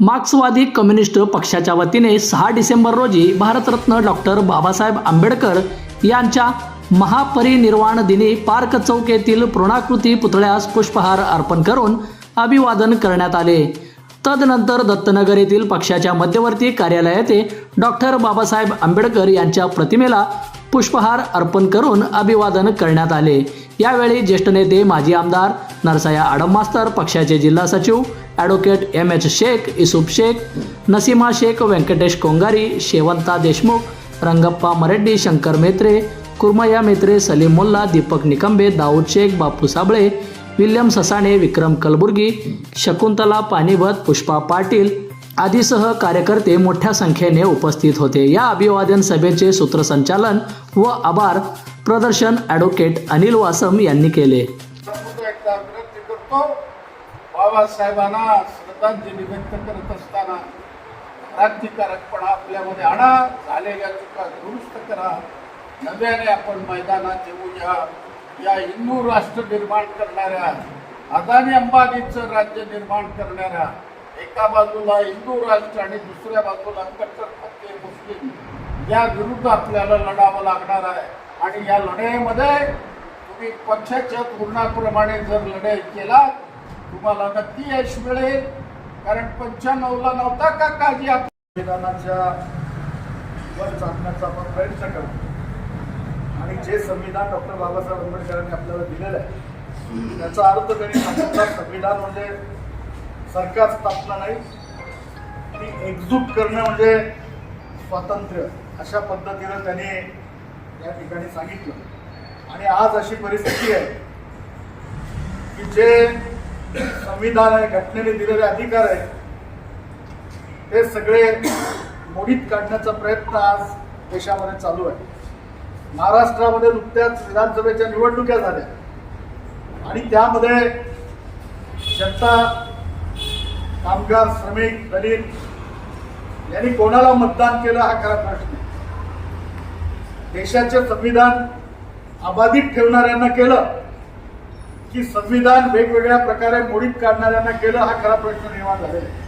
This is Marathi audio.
मार्क्सवादी कम्युनिस्ट पक्षाच्या वतीने सहा डिसेंबर रोजी भारतरत्न डॉक्टर बाबासाहेब आंबेडकर यांच्या महापरिनिर्वाण दिनी पार्क चौक येथील पूर्णाकृती पुतळ्यास पुष्पहार अर्पण करून अभिवादन करण्यात आले. तदनंतर दत्तनगर येथील पक्षाच्या मध्यवर्ती कार्यालयात डॉक्टर बाबासाहेब आंबेडकर यांच्या प्रतिमेला पुष्पहार अर्पण करून अभिवादन करण्यात आले. यावेळी ज्येष्ठ नेते माजी आमदार नरसाया आडम मास्तर पक्षाचे जिल्हा सचिव advocate M H Shaikh Isuf Shaikh Nasima Shaikh Vyankatesh Kongari Shevanta Deshmukh Rangappa Mareddy Shankar Metre Kurmaya Metre Salim Mulla Deepak Nikambe Daud Shaikh Bapu Sable William Sasane Vikram Kalburgi Shakuntala Panibhat Pushpa Patil आदीसह कार्यकर्ते मोठ्या संख्येने उपस्थित होते. या अभिवादन सभेचे सूत्रसंचालन व आभार प्रदर्शन ॲडव्होकेट अनिल वासम यांनी केले. बाबासाहेबांना श्रद्धांजली व्यक्त करत असताना क्रांतिकारकपणा आपल्यामध्ये आणा झालेल्या चुका दुरुस्त करा. नव्याने आपण मैदानात येऊया. या हिंदू राष्ट्र निर्माण करणाऱ्या अदानी अंबानीचं राज्य निर्माण करणाऱ्या एका बाजूला हिंदू राष्ट्र आणि दुसऱ्या बाजूला कट्टरपंथी मुस्लिम या विरुद्ध आपल्याला लढावं लागणार आहे. आणि या लढाईमध्ये तुम्ही पक्षाच्या धोरणाप्रमाणे जर लढाई केला तुम्हाला नक्की यश मिळेल. कारण पंच्याण्णवला नव्हता का काजी संविधानाच्या वर चालण्याचा आपण प्रयत्न करतो आणि जे संविधान डॉक्टर बाबासाहेब आंबेडकरांनी आपल्याला दिलेलं आहे त्याचा अर्थ त्यांनी सांगितला संविधान म्हणजे सरकार स्थापना नाही ती एकजूट करणं म्हणजे स्वातंत्र्य. अशा पद्धतीनं त्यांनी या ठिकाणी सांगितलं. आणि आज अशी परिस्थिती आहे की जे संविधान आहे घटनेने दिलेले अधिकार आहेत ते सगळे मोडीत काढण्याचा प्रयत्न आज देशामध्ये चालू आहे. महाराष्ट्रामध्ये नुकत्याच विधानसभेच्या निवडणुका झाल्या. आणि त्यामध्ये जनता कामगार श्रमिक दलित यांनी कोणाला मतदान केलं हा खरा प्रश्न देशाचे संविधान अबाधित ठेवणाऱ्यांना केलं की संविधान वेगवेगळ्या प्रकारे मोडीत काढणाऱ्यांना केलं हा खरा प्रश्न निर्माण झालेला आहे.